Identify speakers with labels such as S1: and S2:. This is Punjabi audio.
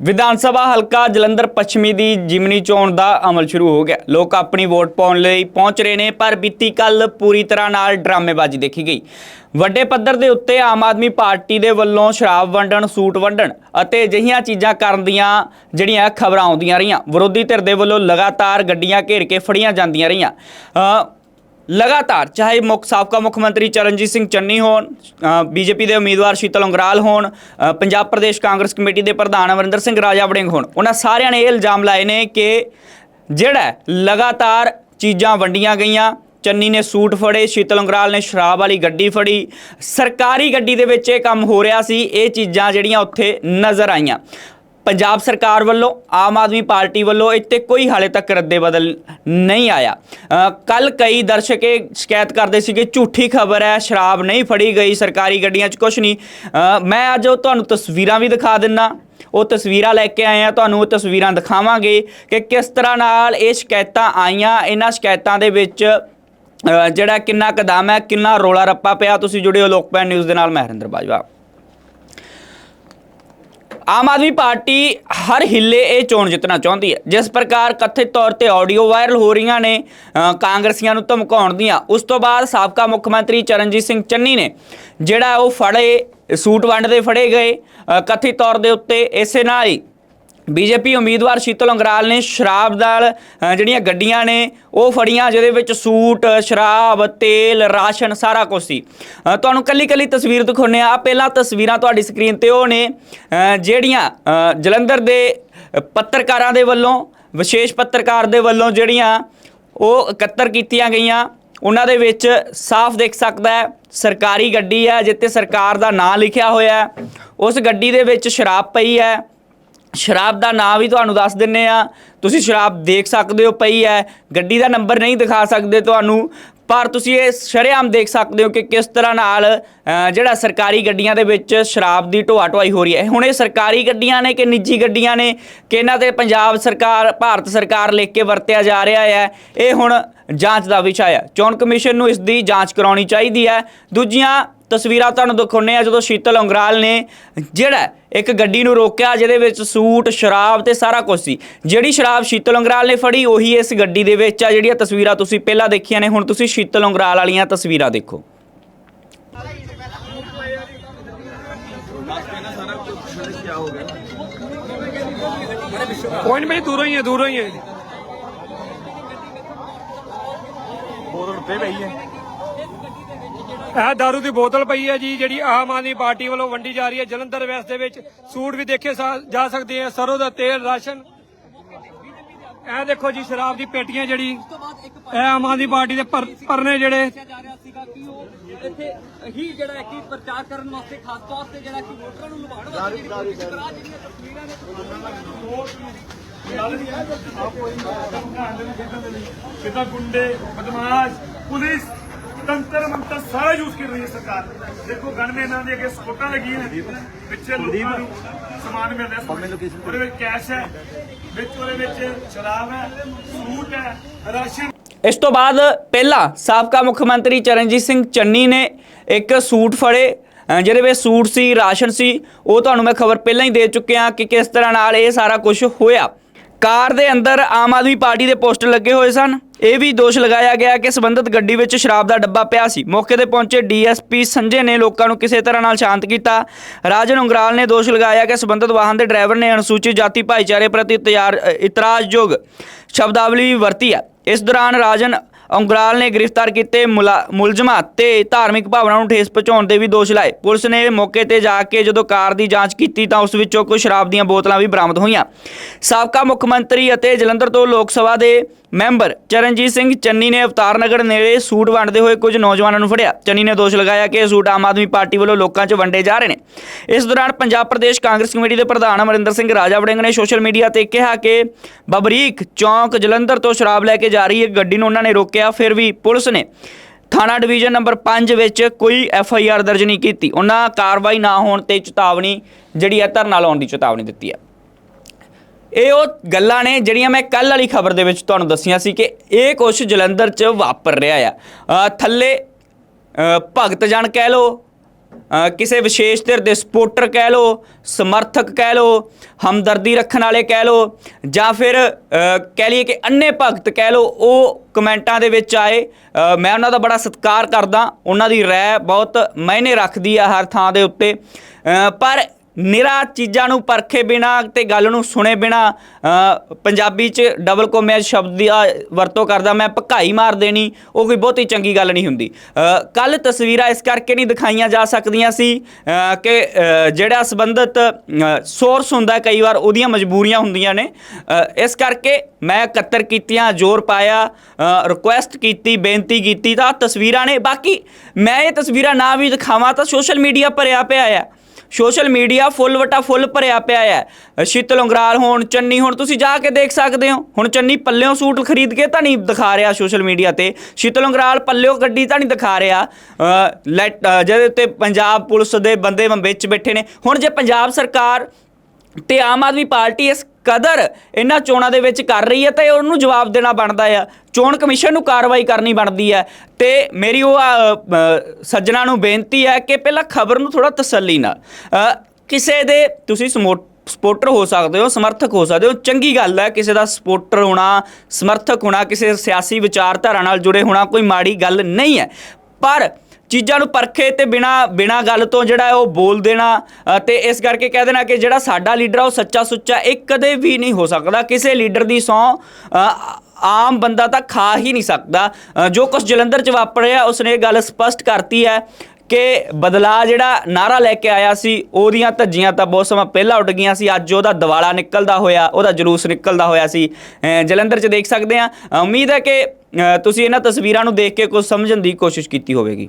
S1: ਵਿਧਾਨ ਸਭਾ ਹਲਕਾ ਜਲੰਧਰ ਪੱਛਮੀ ਦੀ ਜਿਮਨੀ ਚੋਣ ਦਾ ਅਮਲ ਸ਼ੁਰੂ ਹੋ ਗਿਆ। ਲੋਕ ਆਪਣੀ ਵੋਟ ਪਾਉਣ ਲਈ ਪਹੁੰਚ ਰਹੇ ਨੇ, ਪਰ ਬੀਤੀ ਕੱਲ ਪੂਰੀ ਤਰ੍ਹਾਂ ਨਾਲ ਡਰਾਮੇਬਾਜ਼ੀ ਦੇਖੀ ਗਈ। ਵੱਡੇ ਪੱਧਰ ਦੇ ਉੱਤੇ ਆਮ ਆਦਮੀ ਪਾਰਟੀ ਦੇ ਵੱਲੋਂ ਸ਼ਰਾਬ ਵੰਡਣ, ਸੂਟ ਵੰਡਣ ਅਤੇ ਅਜਿਹੀਆਂ ਚੀਜ਼ਾਂ ਕਰਨ ਦੀਆਂ ਜਿਹੜੀਆਂ ਖਬਰਾਂ ਆਉਂਦੀਆਂ ਰਹੀਆਂ। ਵਿਰੋਧੀ ਧਿਰ ਦੇ ਵੱਲੋਂ ਲਗਾਤਾਰ ਗੱਡੀਆਂ ਘੇਰ ਕੇ ਫੜੀਆਂ ਜਾਂਦੀਆਂ ਰਹੀਆਂ। ਲਗਾਤਾਰ, ਚਾਹੇ ਮੁੱਖ, ਸਾਬਕਾ ਮੁੱਖ ਮੰਤਰੀ ਚਰਨਜੀਤ ਸਿੰਘ ਚੰਨੀ ਹੋਣ ਬੀਜੇਪੀ ਦੇ ਉਮੀਦਵਾਰ ਸ਼ੀਤਲ ਉਂਗਰਾਲ ਹੋਣ ਪੰਜਾਬ ਪ੍ਰਦੇਸ਼ ਕਾਂਗਰਸ ਕਮੇਟੀ ਦੇ ਪ੍ਰਧਾਨ ਅਮਰਿੰਦਰ ਸਿੰਘ ਰਾਜਾ ਵੜਿੰਗ ਹੋਣ। ਉਹਨਾਂ ਸਾਰਿਆਂ ਨੇ ਇਹ ਇਲਜ਼ਾਮ ਲਾਏ ਨੇ ਕਿ ਜਿਹੜਾ ਲਗਾਤਾਰ ਚੀਜ਼ਾਂ ਵੰਡੀਆਂ ਗਈਆਂ, ਚੰਨੀ ਨੇ ਸੂਟ ਫੜੇ, ਸ਼ੀਤਲ ਅੰਗਰਾਲ ਨੇ ਸ਼ਰਾਬ ਵਾਲੀ ਗੱਡੀ ਫੜੀ, ਸਰਕਾਰੀ ਗੱਡੀ ਦੇ ਵਿੱਚ ਇਹ ਕੰਮ ਹੋ ਰਿਹਾ ਸੀ, ਇਹ ਚੀਜ਼ਾਂ ਜਿਹੜੀਆਂ ਉੱਥੇ ਨਜ਼ਰ ਆਈਆਂ। ਪੰਜਾਬ ਸਰਕਾਰ ਵੱਲੋਂ, ਆਮ ਆਦਮੀ ਪਾਰਟੀ ਵੱਲੋਂ ਇੱਥੇ ਕੋਈ ਹਾਲੇ ਤੱਕ ਰੱਦੇ ਬਦਲ ਨਹੀਂ ਆਇਆ। ਕੱਲ ਕਈ ਦਰਸ਼ਕ ਇਹ ਸ਼ਿਕਾਇਤ ਕਰਦੇ ਸੀ ਕਿ ਝੂਠੀ ਖਬਰ ਹੈ, ਸ਼ਰਾਬ ਨਹੀਂ ਫੜੀ ਗਈ, ਸਰਕਾਰੀ ਗੱਡੀਆਂ 'ਚ ਕੁਝ ਨਹੀਂ। ਮੈਂ ਅੱਜ ਉਹ ਤੁਹਾਨੂੰ ਤਸਵੀਰਾਂ ਵੀ ਦਿਖਾ ਦਿੰਨਾ। ਉਹ ਤਸਵੀਰਾਂ ਲੈ ਕੇ ਆਏ ਆ, ਤੁਹਾਨੂੰ ਉਹ ਤਸਵੀਰਾਂ ਦਿਖਾਵਾਂਗੇ ਕਿ ਕਿਸ ਤਰ੍ਹਾਂ ਨਾਲ ਇਹ ਸ਼ਿਕਾਇਤਾਂ ਆਈਆਂ। ਇਹਨਾਂ ਸ਼ਿਕਾਇਤਾਂ ਦੇ ਵਿੱਚ ਜਿਹੜਾ ਕਿੰਨਾ ਕਦਮ ਹੈ, ਕਿੰਨਾ ਰੋਲਾ ਰੱਪਾ ਪਿਆ। ਤੁਸੀਂ ਜੁੜੇ ਹੋ ਲੋਕਪੈਨ ਨਿਊਜ਼ ਦੇ ਨਾਲ, ਮੈਂ ਹਰਿੰਦਰ ਬਾਜਵਾ। ਆਮ ਆਦਮੀ ਪਾਰਟੀ ਹਰ ਹਿੱਲੇ ਇਹ ਚੋਣ ਜਿੱਤਣਾ ਚਾਹੁੰਦੀ ਹੈ। ਜਿਸ ਪ੍ਰਕਾਰ ਕਥਿਤ ਤੌਰ ਤੇ ਆਡੀਓ ਵਾਇਰਲ ਹੋ ਰਹੀਆਂ ਨੇ ਕਾਂਗਰਸੀਆਂ ਨੂੰ ਧਮਕਾਉਣ ਦੀਆਂ। ਉਸ ਤੋਂ ਬਾਅਦ ਸਾਬਕਾ ਮੁੱਖ ਮੰਤਰੀ ਚਰਨਜੀਤ ਸਿੰਘ ਚੰਨੀ ਨੇ, ਜਿਹੜਾ ਉਹ ਫੜੇ, ਸੂਟ ਵੰਡਦੇ ਫੜੇ ਗਏ ਕਥਿਤ ਤੌਰ ਦੇ ਉੱਤੇ। ਇਸੇ ਨਾਲ ਹੀ ਬੀਜੇਪੀ ਉਮੀਦਵਾਰ ਸ਼ੀਤਲ ਅੰਗਰਾਲ ਨੇ ਸ਼ਰਾਬ ਨਾਲ ਜਿਹੜੀਆਂ ਗੱਡੀਆਂ ਨੇ, ਉਹ ਫੜੀਆਂ, ਜਿਹਦੇ ਵਿੱਚ ਸੂਟ, ਸ਼ਰਾਬ, ਤੇਲ, ਰਾਸ਼ਨ, ਸਾਰਾ ਕੁਝ ਸੀ। ਤੁਹਾਨੂੰ ਕੱਲੀ ਕੱਲੀ ਤਸਵੀਰ ਦਿਖਾਉਂਦੇ ਆ ਪਹਿਲਾਂ ਤਸਵੀਰਾਂ ਤੁਹਾਡੀ ਸਕਰੀਨ ਤੇ ਉਹ ਨੇ ਜਿਹੜੀਆਂ ਜਲੰਧਰ ਦੇ ਪੱਤਰਕਾਰਾਂ ਦੇ ਵੱਲੋਂ, ਵਿਸ਼ੇਸ਼ ਪੱਤਰਕਾਰ ਦੇ ਵੱਲੋਂ ਜਿਹੜੀਆਂ ਉਹ ਇਕੱਤਰ ਕੀਤੀਆਂ ਗਈਆਂ, ਉਹਨਾਂ ਦੇ ਵਿੱਚ ਸਾਫ਼ ਦੇਖ ਸਕਦਾ ਹੈ, ਸਰਕਾਰੀ ਗੱਡੀ ਹੈ ਜਿੱਤੇ ਸਰਕਾਰ ਦਾ ਨਾਂ ਲਿਖਿਆ ਹੋਇਆ ਹੈ। ਉਸ ਗੱਡੀ ਦੇ ਵਿੱਚ ਸ਼ਰਾਬ ਪਈ ਹੈ। ਸ਼ਰਾਬ ਦਾ ਨਾਮ ਵੀ ਤੁਹਾਨੂੰ ਦੱਸ ਦਿੰਨੇ ਆ। ਤੁਸੀਂ ਸ਼ਰਾਬ ਦੇਖ ਸਕਦੇ ਹੋ, ਪਈ ਹੈ। ਗੱਡੀ ਦਾ ਨੰਬਰ ਨਹੀਂ ਦਿਖਾ ਸਕਦੇ ਤੁਹਾਨੂੰ, ਪਰ ਤੁਸੀਂ ਇਹ ਸ਼ਰੇਆਮ ਦੇਖ ਸਕਦੇ ਹੋ ਕਿ ਕਿਸ ਤਰ੍ਹਾਂ ਨਾਲ ਜਿਹੜਾ ਸਰਕਾਰੀ ਗੱਡੀਆਂ ਦੇ ਵਿੱਚ ਸ਼ਰਾਬ ਦੀ ਢੋਆ ਢੋਆਈ ਹੋ ਰਹੀ ਹੈ। ਹੁਣ ਇਹ ਸਰਕਾਰੀ ਗੱਡੀਆਂ ਨੇ ਕਿ ਨਿੱਜੀ ਗੱਡੀਆਂ ਨੇ? ਕਿ ਇਹਨਾਂ ਤੇ ਪੰਜਾਬ ਸਰਕਾਰ, ਭਾਰਤ ਸਰਕਾਰ ਲਿਖ ਕੇ ਵਰਤਿਆ ਜਾ ਰਿਹਾ ਹੈ। ਇਹ ਹੁਣ ਜਾਂਚ ਦਾ ਵਿਸ਼ਾ ਹੈ ਚੋਣ ਕਮਿਸ਼ਨ ਨੂੰ ਇਸ ਦੀ ਜਾਂਚ ਕਰਾਉਣੀ ਚਾਹੀਦੀ ਹੈ। ਦੂਜੀਆਂ ਤਸਵੀਰਾਂ ਤੁਹਾਨੂੰ ਦਿਖਾਉਂਦੇ ਆ ਜਦੋਂ ਸ਼ੀਤਲ ਉਂਗਰਾਲ ਨੇ ਜਿਹੜਾ ਇੱਕ ਗੱਡੀ ਨੂੰ ਰੋਕਿਆ ਜਿਹਦੇ ਵਿੱਚ ਸੂਟ ਸ਼ਰਾਬ ਤੇ ਸਾਰਾ ਕੁਝ ਸੀ। ਜਿਹੜੀ ਸ਼ਰਾਬ ਸ਼ੀਤਲ ਉਂਗਰਾਲ ਨੇ ਫੜੀ ਉਹੀ ਇਸ ਗੱਡੀ ਦੇ ਵਿੱਚ ਆ। ਜਿਹੜੀਆਂ ਤਸਵੀਰਾਂ ਤੁਸੀਂ ਪਹਿਲਾਂ ਦੇਖੀਆਂ ਨੇ ਹੁਣ ਤੁਸੀਂ ਸ਼ੀਤਲ ਉਂਗਰਾਲ ਵਾਲੀਆਂ ਤਸਵੀਰਾਂ ਦੇਖੋ।
S2: ਕੋਈ ਨਹੀਂ ਦੂਰੋਂ ਹੀ ਹੈ ਦੂਰੋਂ ਹੀ ਹੈ।
S3: ਬੋਤਲ ਤੇ ਪਈ ਹੈ।
S2: ਇਹ दारू ਦੀ ਬੋਤਲ ਪਈ ਹੈ ਜੀ ਜਿਹੜੀ ਆਮ ਆਦਮੀ ਪਾਰਟੀ ਵੱਲੋਂ ਵੰਡੀ ਜਾ ਰਹੀ ਹੈ। ਜਲੰਧਰ ਵੈਸਟ ਦੇ ਵਿੱਚ ਸੂਟ ਵੀ ਦੇਖੇ ਜਾ ਸਕਦੇ ਆ। ਸਰੋਂ ਦਾ ਤੇਲ ਰਾਸ਼ਨ। ਇਹ ਦੇਖੋ ਜੀ ਸ਼ਰਾਬ ਦੀ ਪੇਟੀਆਂ ਜਿਹੜੀ ਇਹ ਆਮ ਆਦਮੀ ਪਾਰਟੀ ਦੇ ਪਰ- ਪਰਨੇ ਜਿਹੜੇ।
S4: ਜਾ ਰਿਹਾ ਸੀਗਾ ਕਿ ਉਹ ਇੱਥੇ ਹੀ ਜਿਹੜਾ ਕਿ ਪ੍ਰਚਾਰ ਕਰਨ ਵਾਸਤੇ ਖਾਸ ਤੌਰ ਤੇ ਜਿਹੜਾ ਕਿ ਵੋਟਰਾਂ ਨੂੰ ਲੁਭਾਉਣ ਵਾਸਤੇ ਜਿਹੜੀ ਕੋਸ਼ਿਸ਼ ਕਰਾ ਜਿਹੜੀਆਂ ਤਸਵੀਰਾਂ ਨੇ
S3: ਕਿਦਾਂ ਗੁੰਡੇ ਬਦਮਾਸ਼ ਪੁਲਿਸ। ਤੰਤਰ ਮੰਤਰ ਸਾਰਾ ਯੂਜ਼ ਕਰ ਰਹੀ ਹੈ ਸਰਕਾਰ। ਦੇਖੋ ਗਨਮੇ ਇਹਨਾਂ ਦੇ ਅੱਗੇ ਸਪੋਰਟਾਂ ਲੱਗੀਆਂ ਨੇ। ਪਿੱਛੇ ਲੋਕਾਂ ਨੂੰ ਸਮਾਨ ਮਿਲ ਰਿਹਾ ਉਹਦੇ ਵਿੱਚ ਕੈਸ਼ ਹੈ ਵਿੱਚ ਉਹਦੇ ਵਿੱਚ ਸ਼ਰਾਬ ਹੈ ਸੂਟ ਹੈ ਰਾਸ਼ਨ।
S1: ਇਸ ਤੋਂ ਬਾਅਦ ਪਹਿਲਾਂ ਸਾਬਕਾ ਮੁੱਖ ਮੰਤਰੀ ਚਰਨਜੀਤ ਸਿੰਘ ਚੰਨੀ ਨੇ ਇੱਕ ਸੂਟ ਫੜੇ ਅ, ਜਿਹਦੇ ਵਿੱਚ ਸੂਟ ਸੀ ਰਾਸ਼ਨ ਸੀ ਉਹ ਤੁਹਾਨੂੰ ਮੈਂ ਖਬਰ ਪਹਿਲਾਂ ਹੀ ਦੇ ਚੁੱਕਿਆ ਕਿ ਕਿਸ ਤਰ੍ਹਾਂ ਨਾਲ ਇਹ ਸਾਰਾ ਕੁਝ ਹੋਇਆ। ਕਾਰ ਦੇ ਅੰਦਰ ਆਮ ਆਦਮੀ ਪਾਰਟੀ ਦੇ ਪੋਸਟਰ ਲੱਗੇ ਹੋਏ ਸਨ। ਇਹ ਵੀ ਦੋਸ਼ ਲਗਾਇਆ ਗਿਆ ਕਿ ਸੰਬੰਧਿਤ ਗੱਡੀ ਵਿੱਚ ਸ਼ਰਾਬ ਦਾ ਡੱਬਾ ਪਿਆ ਸੀ। ਮੌਕੇ ਤੇ ਪਹੁੰਚੇ ਡੀਐਸਪੀ ਸੰਜੇ ਨੇ ਲੋਕਾਂ ਨੂੰ ਕਿਸੇ ਤਰ੍ਹਾਂ ਨਾਲ ਸ਼ਾਂਤ ਕੀਤਾ। ਰਾਜਨ ਉਂਗਰਾਲ ਨੇ ਦੋਸ਼ ਲਗਾਇਆ ਕਿ ਸੰਬੰਧਿਤ ਵਾਹਨ ਦੇ ਡਰਾਈਵਰ ਨੇ ਅਨੁਸੂਚਿਤ ਜਾਤੀ ਭਾਈਚਾਰੇ ਪ੍ਰਤੀ ਤਿਆਰ ਇਤਰਾਜ਼ਯੋਗ ਸ਼ਬਦਾਵਲੀ ਵਰਤੀ ਹੈ। ਇਸ ਦੌਰਾਨ ਰਾਜਨ ਉਂਗਰਾਲ ਨੇ ਗ੍ਰਿਫਤਾਰ ਕੀਤੇ ਮੁਲਾ- ਮੁਲਜ਼ਮਾਂ ਤੇ ਧਾਰਮਿਕ ਭਾਵਨਾ ਨੂੰ ਠੇਸ ਪਹੁੰਚਾਉਣ ਦੇ ਵੀ ਦੋਸ਼ ਲਾਏ। ਪੁਲਿਸ ਨੇ ਮੌਕੇ ਤੇ ਜਾ ਕੇ ਜਦੋਂ ਕਾਰ ਦੀ ਜਾਂਚ ਕੀਤੀ ਤਾਂ ਉਸ ਵਿੱਚੋਂ ਕੁਝ ਸ਼ਰਾਬ ਦੀਆਂ ਬੋਤਲਾਂ ਵੀ ਬਰਾਮਦ ਹੋਈਆਂ। ਸਾਬਕਾ ਮੁੱਖ ਮੰਤਰੀ ਅਤੇ ਜਲੰਧਰ ਤੋਂ ਲੋਕ ਸਭਾ ਦੇ ਮੈਂਬਰ ਚਰਨਜੀਤ ਸਿੰਘ ਚੰਨੀ ਨੇ ਅਵਤਾਰ ਨਗਰ ਨੇੜੇ ਸੂਟ ਵੰਡਦੇ ਹੋਏ ਕੁਝ ਨੌਜਵਾਨਾਂ ਨੂੰ ਫੜਿਆ। ਚੰਨੀ ਨੇ ਦੋਸ਼ ਲਗਾਇਆ ਕਿ ਇਹ ਸੂਟ ਆਮ ਆਦਮੀ ਪਾਰਟੀ ਵੱਲੋਂ ਲੋਕਾਂ 'ਚ ਵੰਡੇ ਜਾ ਰਹੇ ਨੇ। ਇਸ ਦੌਰਾਨ ਪੰਜਾਬ ਪ੍ਰਦੇਸ਼ ਕਾਂਗਰਸ ਕਮੇਟੀ ਦੇ ਪ੍ਰਧਾਨ ਅਮਰਿੰਦਰ ਸਿੰਘ ਰਾਜਾ ਵੜਿੰਗ ਨੇ ਸੋਸ਼ਲ ਮੀਡੀਆ ਤੇ ਕਿਹਾ ਕਿ ਬਬਰੀਕ ਚੌਂਕ ਜਲੰਧਰ ਤੋਂ ਸ਼ਰਾਬ ਲੈ ਕੇ ਜਾ ਰਹੀ ਇੱਕ ਗੱਡੀ ਨੂੰ ਉਹਨਾਂ ਨੇ ਰੋਕਿਆ ਫਿਰ ਵੀ ਪੁਲਿਸ ਨੇ ਥਾਣਾ ਡਿਵੀਜ਼ਨ ਨੰਬਰ 5 ਵਿੱਚ ਕੋਈ ਐਫ ਆਈ ਆਰ ਦਰਜ ਨਹੀਂ ਕੀਤੀ। ਉਹਨਾਂ ਕਾਰਵਾਈ ਨਾ ਹੋਣ ਤੇ ਚੇਤਾਵਨੀ ਜਿਹੜੀ ਹੈ, ਧਰਨਾ ਲਾਉਣ ਦੀ ਚੇਤਾਵਨੀ ਦਿੱਤੀ ਹੈ। ਇਹ ਉਹ ਗੱਲਾਂ ਨੇ ਜਿਹੜੀਆਂ ਮੈਂ ਕੱਲ ਵਾਲੀ ਖਬਰ ਦੇ ਵਿੱਚ ਤੁਹਾਨੂੰ ਦੱਸੀਆਂ ਸੀ ਕਿ ਇਹ ਕੁਝ ਜਲੰਧਰ 'ਚ ਵਾਪਰ ਰਿਹਾ ਆ। ਥੱਲੇ ਭਗਤ ਜਨ ਕਹਿ ਲੋ ਕਿਸੇ ਵਿਸ਼ੇਸ਼ ਧਿਰ ਦੇ ਸਪੋਰਟਰ ਕਹਿ ਲੋ ਸਮਰਥਕ ਕਹਿ ਲੋ ਹਮਦਰਦੀ ਰੱਖਣ ਵਾਲੇ ਕਹਿ ਲੋ ਜਾਂ ਫਿਰ ਕਹਿ ਲਈਏ ਕਿ ਅੰਨੇ ਭਗਤ ਕਹਿ ਲੋ ਉਹ ਕਮੈਂਟਾਂ ਦੇ ਵਿੱਚ ਆਏ। ਮੈਂ ਉਹਨਾਂ ਦਾ ਬੜਾ ਸਤਿਕਾਰ ਕਰਦਾ। ਉਹਨਾਂ ਦੀ ਰਾਏ ਬਹੁਤ ਮਾਇਨੇ ਰੱਖਦੀ ਆ ਹਰ ਥਾਂ ਦੇ ਉੱਤੇ। ਪਰ ਨਿਰਾ ਚੀਜ਼ਾਂ ਨੂੰ ਪਰਖੇ ਬਿਨਾ ਤੇ ਗੱਲ ਨੂੰ ਸੁਣੇ ਬਿਨਾ ਪੰਜਾਬੀ ਚ ਡਬਲ ਕੋਮਿਆ ਸ਼ਬਦ ਦੀ ਆ ਵਰਤੋਂ ਕਰਦਾ ਮੈਂ, ਭਕਾਈ ਮਾਰ ਦੇਣੀ, ਉਹ ਕੋਈ ਬਹੁਤੀ ਚੰਗੀ ਗੱਲ ਨਹੀਂ ਹੁੰਦੀ। ਕੱਲ ਤਸਵੀਰਾਂ ਇਸ ਕਰਕੇ ਨਹੀਂ ਦਿਖਾਈਆਂ ਜਾ ਸਕਦੀਆਂ ਸੀ ਕਿ ਜਿਹੜਾ ਸੰਬੰਧਿਤ ਸੋਰਸ ਹੁੰਦਾ ਕਈ ਵਾਰ, ਉਹਦੀਆਂ ਮਜਬੂਰੀਆਂ ਹੁੰਦੀਆਂ ਨੇ। ਇਸ ਕਰਕੇ ਮੈਂ ਇਕੱਤਰ ਕੀਤੀਆਂ, ਜ਼ੋਰ ਪਾਇਆ ਰਿਕੁਐਸਟ ਕੀਤੀ, ਬੇਨਤੀ ਕੀਤੀ, ਤਾਂ ਤਸਵੀਰਾਂ ਨੇ। ਬਾਕੀ ਮੈਂ ਇਹ ਤਸਵੀਰਾਂ ਨਾ ਵੀ ਦਿਖਾਵਾਂ ਤਾਂ ਸੋਸ਼ਲ ਮੀਡੀਆ ਭਰਿਆ ਪਿਆ ਆ। ਸੋਸ਼ਲ ਮੀਡੀਆ ਫੁੱਲ ਵਟਾ ਫੁੱਲ ਭਰਿਆ ਪਿਆ ਹੈ। ਸ਼ੀਤਲ ਉਂਗਰਾਲ ਹੋਣ ਚੰਨੀ, ਹੁਣ ਤੁਸੀਂ ਜਾ ਕੇ ਦੇਖ ਸਕਦੇ ਹੋ। ਹੁਣ ਚੰਨੀ ਪੱਲਿਓਂ ਸੂਟ ਖਰੀਦ ਕੇ ਤਾਂ ਨਹੀਂ ਦਿਖਾ ਰਿਹਾ ਸੋਸ਼ਲ ਮੀਡੀਆ ਤੇ। ਸ਼ੀਤਲ ਉਂਗਰਾਲ ਪੱਲਿਓਂ ਗੱਡੀ ਤਾਂ ਨਹੀਂ ਦਿਖਾ ਰਿਹਾ। ਲੈਟ ਜਿਹਦੇ ਉੱਤੇ ਪੰਜਾਬ ਪੁਲਿਸ ਦੇ ਬੰਦੇ ਵਿੱਚ ਬੈਠੇ ਨੇ। ਹੁਣ ਜੇ ਪੰਜਾਬ ਸਰਕਾਰ ਤੇ ਆਮ ਆਦਮੀ ਪਾਰਟੀ ਇਸ ਕਦਰ ਇਹਨਾਂ ਚੋਣਾਂ ਦੇ ਵਿੱਚ ਕਰ ਰਹੀ ਹੈ ਤਾਂ ਉਹਨੂੰ ਜਵਾਬ ਦੇਣਾ ਬਣਦਾ ਆ। ਚੋਣ ਕਮਿਸ਼ਨ ਨੂੰ ਕਾਰਵਾਈ ਕਰਨੀ ਬਣਦੀ ਹੈ ਤੇ ਮੇਰੀ ਉਹ ਅ, ਸੱਜਣਾ ਨੂੰ ਬੇਨਤੀ ਹੈ ਕਿ ਪਹਿਲਾਂ ਖਬਰ ਨੂੰ ਥੋੜਾ ਤਸੱਲੀ ਨਾਲ ਕਿਸੇ ਦੇ ਤੁਸੀਂ ਸਮੋ ਸਪੋਰਟਰ ਹੋ ਸਕਦੇ ਹੋ ਸਮਰਥਕ ਹੋ ਸਕਦੇ ਹੋ ਚੰਗੀ ਗੱਲ ਹੈ ਕਿਸੇ ਦਾ ਸਪੋਰਟਰ ਹੋਣਾ ਸਮਰਥਕ ਹੋਣਾ ਕਿਸੇ ਸਿਆਸੀ ਵਿਚਾਰਧਾਰਾ ਨਾਲ ਜੁੜੇ ਹੋਣਾ ਕੋਈ ਮਾੜੀ ਗੱਲ ਨਹੀਂ ਹੈ। ਪਰ ਚੀਜ਼ਾਂ ਨੂੰ ਪਰਖੇ ਤੇ ਬਿਨਾ ਬਿਨਾ ਗੱਲ ਤੋਂ ਜਿਹੜਾ ਉਹ ਬੋਲ ਦੇਣਾ ਅ, ਤੇ ਇਸ ਕਰਕੇ ਕਹਿ ਦੇਣਾ ਕਿ ਜਿਹੜਾ ਸਾਡਾ ਲੀਡਰ ਆ ਉਹ ਸੱਚਾ ਸੁੱਚਾ ਇਹ ਕਦੇ ਵੀ ਨਹੀਂ ਹੋ ਸਕਦਾ। ਕਿਸੇ ਲੀਡਰ ਦੀ ਸੌ ਆਮ ਬੰਦਾ ਤਾਂ ਖਾ ਹੀ ਨਹੀਂ ਸਕਦਾ। ਜੋ ਕੁਝ ਜਲੰਧਰ ਚ ਵਾਪਰਿਆ ਉਸਨੇ ਇਹ ਗੱਲ ਸਪਸ਼ਟ ਕਰਤੀ ਹੈ ਕਿ ਬਦਲਾ ਜਿਹੜਾ ਨਾਰਾ ਲੈ ਕੇ ਆਇਆ ਸੀ ਉਹਦੀਆਂ ਧੱਜੀਆਂ ਤਾਂ ਬਹੁਤ ਸਮਾਂ ਪਹਿਲਾਂ ਉੱਡ ਗਈਆਂ ਸੀ ਅੱਜ ਉਹਦਾ ਦਿਵਾਲਾ ਨਿਕਲਦਾ ਹੋਇਆ ਉਹਦਾ ਜਲੂਸ ਨਿਕਲਦਾ ਹੋਇਆ ਸੀ। ਜਲੰਧਰ 'ਚ ਦੇਖ ਸਕਦੇ ਆ ਉਮੀਦ ਹੈ ਕਿ ਤੁਸੀਂ ਇਹਨਾਂ ਤਸਵੀਰਾਂ ਨੂੰ ਦੇਖ ਕੇ ਕੁਝ ਸਮਝਣ ਦੀ ਕੋਸ਼ਿਸ਼ ਕੀਤੀ ਹੋਵੇਗੀ।